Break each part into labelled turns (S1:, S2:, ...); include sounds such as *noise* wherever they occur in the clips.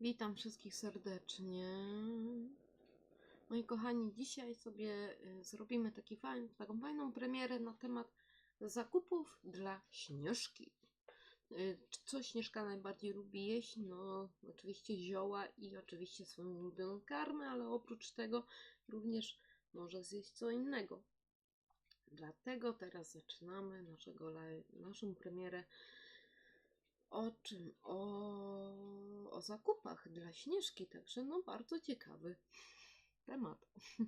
S1: Witam wszystkich serdecznie. Moi kochani, dzisiaj sobie y, zrobimy taki fajn, taką fajną premierę na temat zakupów dla Śnieżki. Y, Co Śnieżka najbardziej lubi jeść? No, oczywiście zioła i oczywiście swoją ulubioną karmę, ale oprócz tego również może zjeść co innego. Dlatego teraz zaczynamy naszego, naszą premierę o czym? O, o zakupach dla Śnieżki, także no bardzo ciekawy temat. *laughs*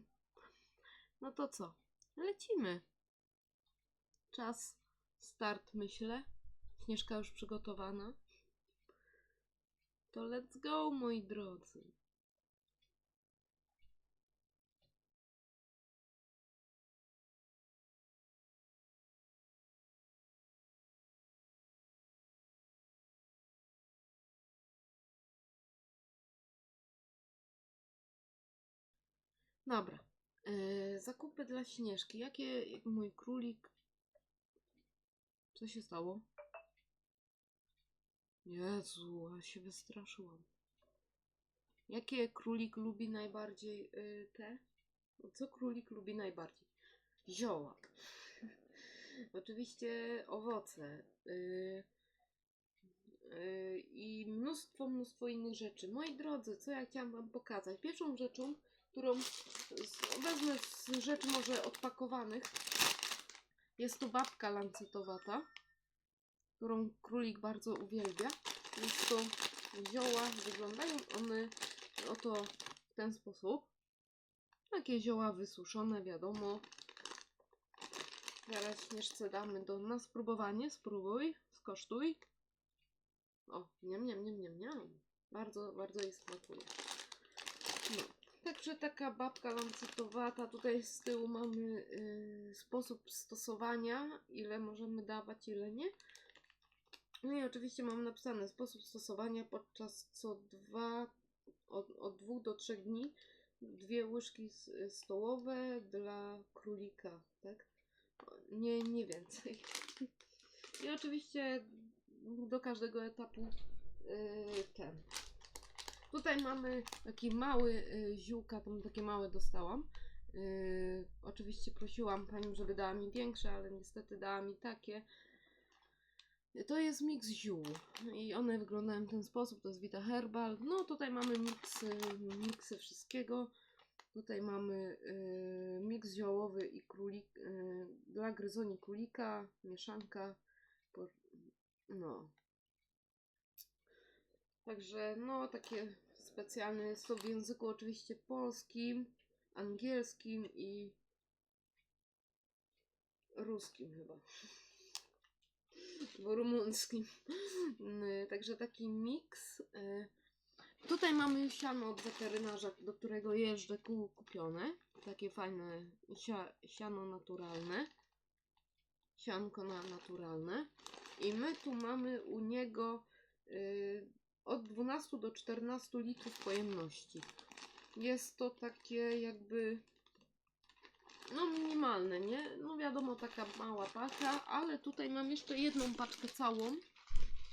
S1: No to co? Lecimy. Czas, start myślę. Śnieżka już przygotowana. To let's go, moi drodzy. Dobra. Yy, zakupy dla Śnieżki. Jakie mój królik. Co się stało? Jezu, a się wystraszyłam. Jakie królik lubi najbardziej yy, te? Co królik lubi najbardziej? Zioła. *laughs* Oczywiście owoce. Yy, yy, I mnóstwo, mnóstwo innych rzeczy. Moi drodzy, co ja chciałam Wam pokazać? Pierwszą rzeczą, którą wezmę z rzeczy może odpakowanych. Jest to babka lancetowata, którą królik bardzo uwielbia. Jest to zioła, wyglądają one oto w ten sposób. Takie zioła wysuszone, wiadomo. Zaraz śnieżce damy do na spróbowanie. Spróbuj, skosztuj. O, niam, niam, niam, niam, niam. Bardzo, bardzo jej smakuje. Także taka babka lancetowata. Tutaj z tyłu mamy y, sposób stosowania, ile możemy dawać, ile nie. No i oczywiście mamy napisane sposób stosowania podczas co dwa, od, od dwóch do trzech dni. Dwie łyżki stołowe dla królika, tak? Nie, nie więcej. *laughs* I oczywiście do każdego etapu y, ten. Tutaj mamy taki mały y, ziółka, tam takie małe dostałam. Y, oczywiście prosiłam panią, żeby dała mi większe, ale niestety dała mi takie. To jest miks ziół i one wyglądają w ten sposób, to jest Vita Herbal. No tutaj mamy miksy, miksy wszystkiego. Tutaj mamy y, miks ziołowy i królik, y, dla gryzoni królika, mieszanka. Po, no, Także no takie specjalne jest to w języku oczywiście polskim, angielskim i ruskim chyba. Bo rumuńskim. Mm, Także taki miks. y. Tutaj mamy siano od weterynarza, do którego jeżdżę ku- kupione. Takie fajne sia, siano naturalne. Sianko na naturalne. I my tu mamy u niego y, od 12 do 14 litrów pojemności. Jest to takie jakby no minimalne, nie? No wiadomo, taka mała paka, ale tutaj mam jeszcze jedną paczkę całą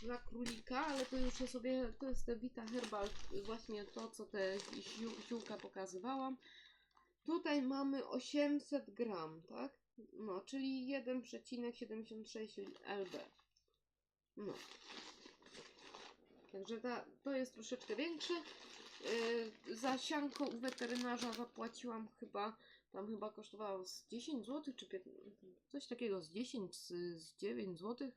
S1: dla królika, ale to już sobie, to jest te Vita Herbal, właśnie to, co te ziół, ziółka pokazywałam. Tutaj mamy 800 gram, tak? No, czyli 1,76 lb. No. Także ta, to jest troszeczkę większe. Yy, za sianko u weterynarza zapłaciłam chyba, tam chyba kosztowało z 10 zł, czy 15, coś takiego, z 10, z, z 9 zł.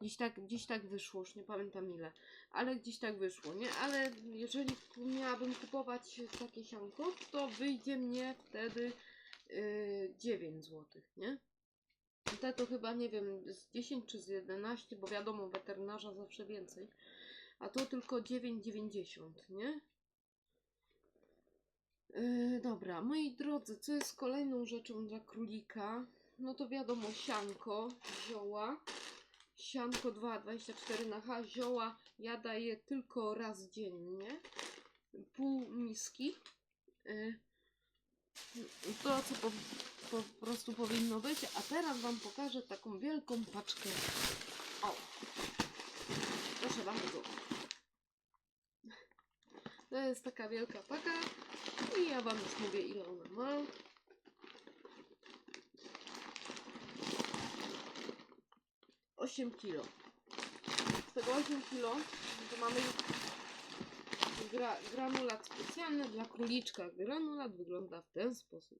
S1: Gdzieś tak, gdzieś tak wyszło, już nie pamiętam ile, ale gdzieś tak wyszło, nie? Ale jeżeli miałabym kupować takie sianko, to wyjdzie mnie wtedy yy, 9 zł, nie? Te to chyba, nie wiem, z 10 czy z 11, bo wiadomo, weterynarza zawsze więcej. A to tylko 9,90, nie? Yy, dobra, moi drodzy, co jest kolejną rzeczą dla królika? No to wiadomo, sianko, zioła. Sianko 2,24 na H, zioła ja daję tylko raz dziennie. Pół miski. Yy, to, co po, po prostu powinno być. A teraz Wam pokażę taką wielką paczkę. O! Proszę bardzo. To jest taka wielka paka i ja wam już mówię ile ona ma. Osiem kilo. Z tego 8 kilo to mamy gra, granulat specjalny dla króliczka. Granulat wygląda w ten sposób.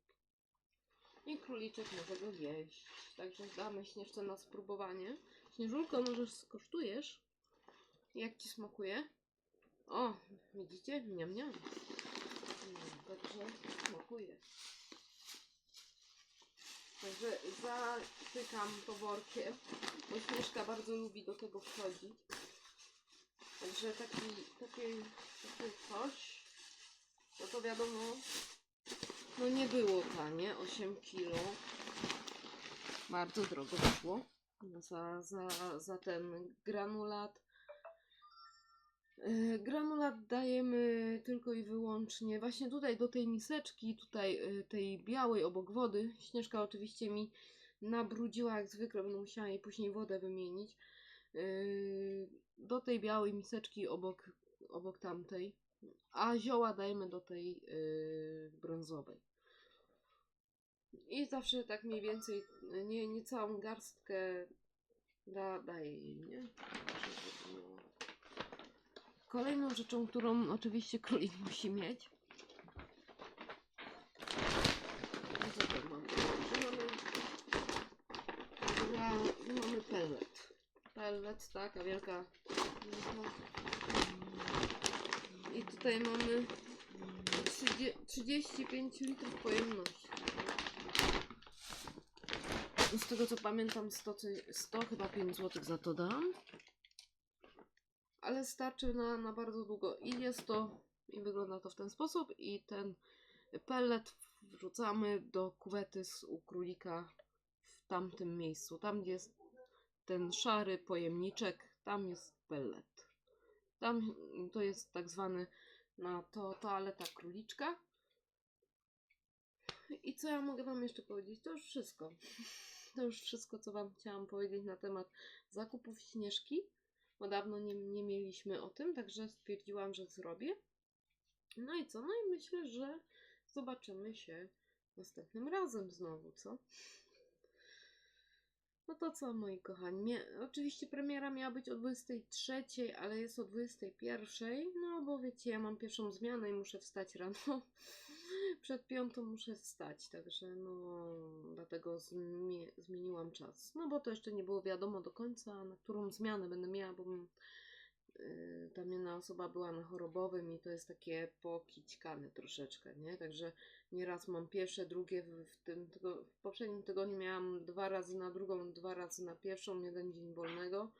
S1: I króliczek może go jeść. Także damy Śnieżce na spróbowanie. Śnieżulko, może skosztujesz? Jak ci smakuje? O, widzicie? Miam, miam. No, Także smakuje. Także zatykam to workiem, bo Śnieżka bardzo lubi do tego wchodzić. Także taki, taki, taki coś, no to wiadomo, no nie było tanie, 8 kilo. Bardzo drogo wyszło za, za, za ten granulat. Yy, Granulat dajemy tylko i wyłącznie właśnie tutaj do tej miseczki, tutaj yy, tej białej obok wody. Śnieżka oczywiście mi nabrudziła jak zwykle, będę musiała jej później wodę wymienić. Yy, Do tej białej miseczki obok, obok tamtej, a zioła dajemy do tej yy, brązowej. I zawsze tak mniej więcej, nie, nie całą garstkę da, daję jej, nie? Kolejną rzeczą, którą oczywiście królik *laughs* musi mieć. Mamy? Mamy pellet. Pellet, taka wielka. I tutaj mamy 30, 35 litrów pojemności. Z tego co pamiętam 100, cy- 100 chyba 5 zł za to dam. Ale starczy na, na bardzo długo. I jest to, i wygląda to w ten sposób. I ten pellet wrzucamy do kuwety z u królika w tamtym miejscu. Tam gdzie jest ten szary pojemniczek, tam jest pellet. Tam to jest tak zwany na to toaleta króliczka. I co ja mogę Wam jeszcze powiedzieć? To już wszystko. *laughs* To już wszystko, co Wam chciałam powiedzieć na temat zakupów śnieżki. Bo dawno nie, nie mieliśmy o tym, także stwierdziłam, że zrobię. No i co? No i myślę, że zobaczymy się następnym razem znowu, co? No to co, moi kochani? Mia oczywiście premiera miała być o 23, ale jest o 21. No bo wiecie, ja mam pierwszą zmianę i muszę wstać rano. *laughs* Przed piątą muszę wstać, także no dlatego zmie zmieniłam czas. No bo to jeszcze nie było wiadomo do końca, na którą zmianę będę miała, bo osoba była na chorobowym i to jest takie pokićkane troszeczkę, nie? Także nieraz mam pierwsze, drugie, w, tym tygo, w poprzednim tygodniu miałam dwa razy na drugą, dwa razy na pierwszą, jeden dzień wolnego.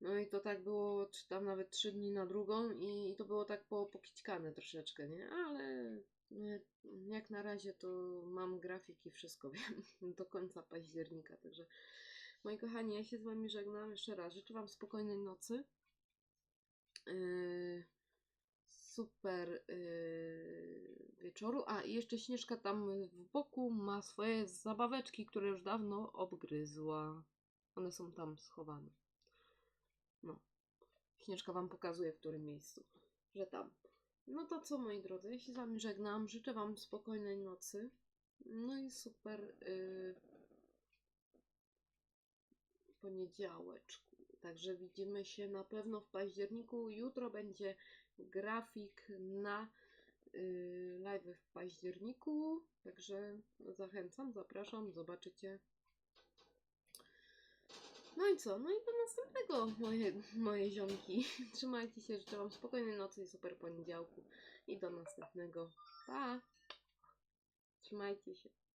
S1: No i to tak było, czy tam nawet trzy dni na drugą i, i to było tak po, pokićkane troszeczkę, nie? Ale nie, jak na razie to mam grafiki, wszystko *laughs* wiem do końca października, także moi kochani, ja się z Wami żegnam jeszcze raz. Życzę Wam spokojnej nocy. Yy, super yy, wieczoru. A jeszcze Śnieżka tam w boku ma swoje zabaweczki, które już dawno obgryzła. One są tam schowane. No. Śnieżka Wam pokazuje, w którym miejscu. Że tam. No to co, moi drodzy, ja się z Wami żegnam. Życzę Wam spokojnej nocy. No i super yy, poniedziałeczku. Także widzimy się na pewno w październiku. Jutro będzie grafik na yy, live w październiku. Także zachęcam, zapraszam, zobaczycie. No i co? No i do następnego, moje, moje ziomki. *laughs* Trzymajcie się, życzę Wam spokojnej nocy i super poniedziałku. I do następnego. Pa! Trzymajcie się.